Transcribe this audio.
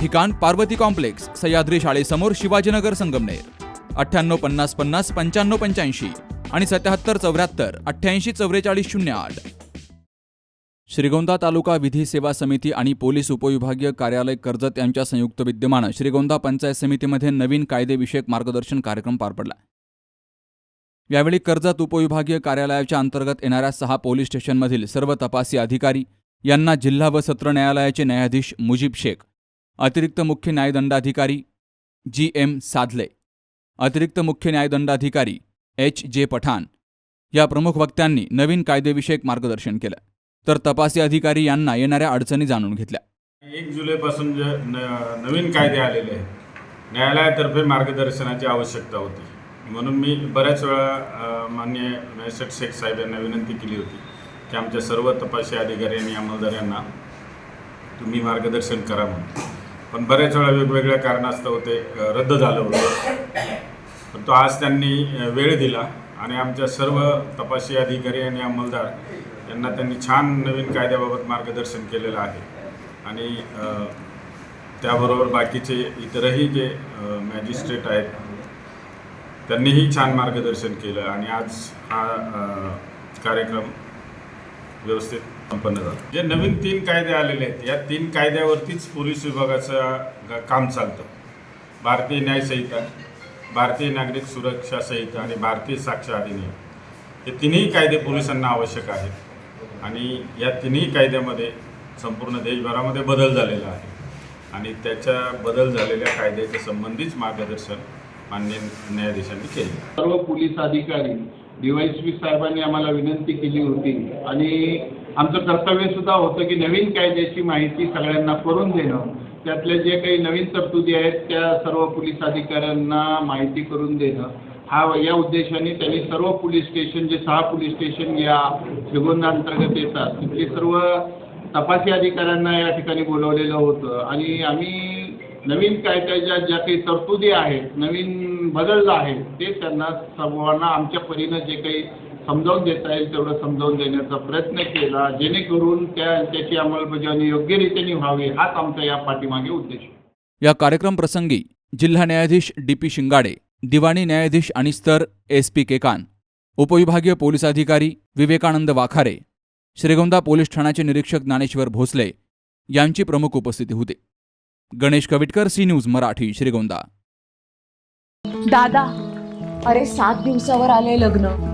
ठिकाण पार्वती कॉम्प्लेक्स सह्याद्री शाळेसमोर शिवाजीनगर संगमनेर. अठ्ठ्याण्णव पन्नास पन्नास पंच्याण्णव पंच्याऐंशी आणि सत्याहत्तर चौऱ्याहत्तर अठ्ठ्याऐंशी चौवेचाळीस शून्य आठ. श्रीगोंदा तालुका विधी सेवा समिती आणि पोलीस उपविभागीय कार्यालय कर्जत यांच्या संयुक्त विद्यमानं श्रीगोंदा पंचायत समितीमध्ये नवीन कायदेविषयक मार्गदर्शन कार्यक्रम पार पडला यावेळी कर्जत उपविभागीय कार्यालयाच्या अंतर्गत येणाऱ्या सहा पोलीस स्टेशनमधील सर्व तपासी अधिकारी यांना जिल्हा व सत्र न्यायालयाचे न्यायाधीश मुजीब शेख अतिरिक्त मुख्य न्यायदंडाधिकारी जी एम साधले अतिरिक्त मुख्य न्यायदंडाधिकारी एच जे पठाण या प्रमुख वक्त्यांनी नवीन कायदेविषयक मार्गदर्शन केलं. तर तपासी अधिकारी यांना येणाऱ्या अडचणी जाणून घेतल्या. एक जुलैपासून जे न नवीन कायदे आलेले आहेत न्यायालयातर्फे मार्गदर्शनाची आवश्यकता होती. म्हणून मी बऱ्याच वेळा मान्य माननीय मॅजिस्ट्रेट शेख साहेब यांना विनंती केली होती की आमच्या सर्व तपासी अधिकारी आणि अंमलदार यांना तुम्ही मार्गदर्शन करा म्हणून. पण बऱ्याच वेळा वेगवेगळ्या कारणास्तव ते रद्द झालं होतं. पण तो आज त्यांनी वेळ दिला आणि आमच्या सर्व तपासी अधिकारी आणि अंमलदार यांना त्यांनी छान नवीन कायद्याबाबत मार्गदर्शन केलेलं आहे. आणि त्याबरोबर बाकीचे इतरही जे मॅजिस्ट्रेट आहेत त्यांनीही छान मार्गदर्शन केलं आणि आज हा कार्यक्रम व्यवस्थित संपन्न झालं. जे नवीन तीन कायदे आलेले आहेत या तीन कायद्यावरतीच पोलीस विभागाचं काम चालतं. भारतीय न्याय संहिता भारतीय नागरिक सुरक्षा संहिता आणि भारतीय साक्ष अधिनियम. हे तिन्ही कायदे पोलिसांना आवश्यक आहेत आणि या तिन्ही कायद्यामध्ये संपूर्ण देशभरामध्ये बदल झालेला आहे. आणि त्याच्या बदल झालेल्या कायद्याच्या संबंधीच मार्गदर्शन मान्य न्यायाधीशांनी केले. सर्व पोलीस अधिकारी डीवायसपी साहेबांनी आम्हाला विनंती केली होती आणि आमचं कर्तव्य सुद्धा होतं की नवीन कायद्याची माहिती सगळ्यांना करून देणं. त्यातल्या जे काही नवीन तरतुदी आहेत त्या सर्व पोलीस अधिकाऱ्यांना माहिती करून देणं. हा या उद्देशाने त्यांनी सर्व पोलीस स्टेशन जे सहा पोलीस स्टेशन या श्रीगोंदा अंतर्गत येतात तिथले सर्व तपासी अधिकाऱ्यांना या ठिकाणी बोलवलेलं होतं. आणि आम्ही नवीन कायद्याच्या ज्या काही तरतुदी आहेत नवीन बदल आहेत ते त्यांना सर्वांना आमच्या परीनं जे काही समजावून देता येईल तेवढं समजावून देण्याचा प्रयत्न केला. जेणेकरून त्या त्याची अंमलबजावणी योग्यरीतीने व्हावी हाच आमचा या पाठीमागे उद्देश आहे. या कार्यक्रम प्रसंगी जिल्हा न्यायाधीश डी पी शिंगाडे दिवाणी न्यायाधीश आणि स्तर एस पी केकान उपविभागीय पोलीस अधिकारी विवेकानंद वाखारे श्रीगोंदा पोलीस ठाण्याचे निरीक्षक ज्ञानेश्वर भोसले यांची प्रमुख उपस्थिती होती. Ganesh Kavitkar C news Marathi Shrigonda. दादा अरे सात दिवसावर आले लग्न.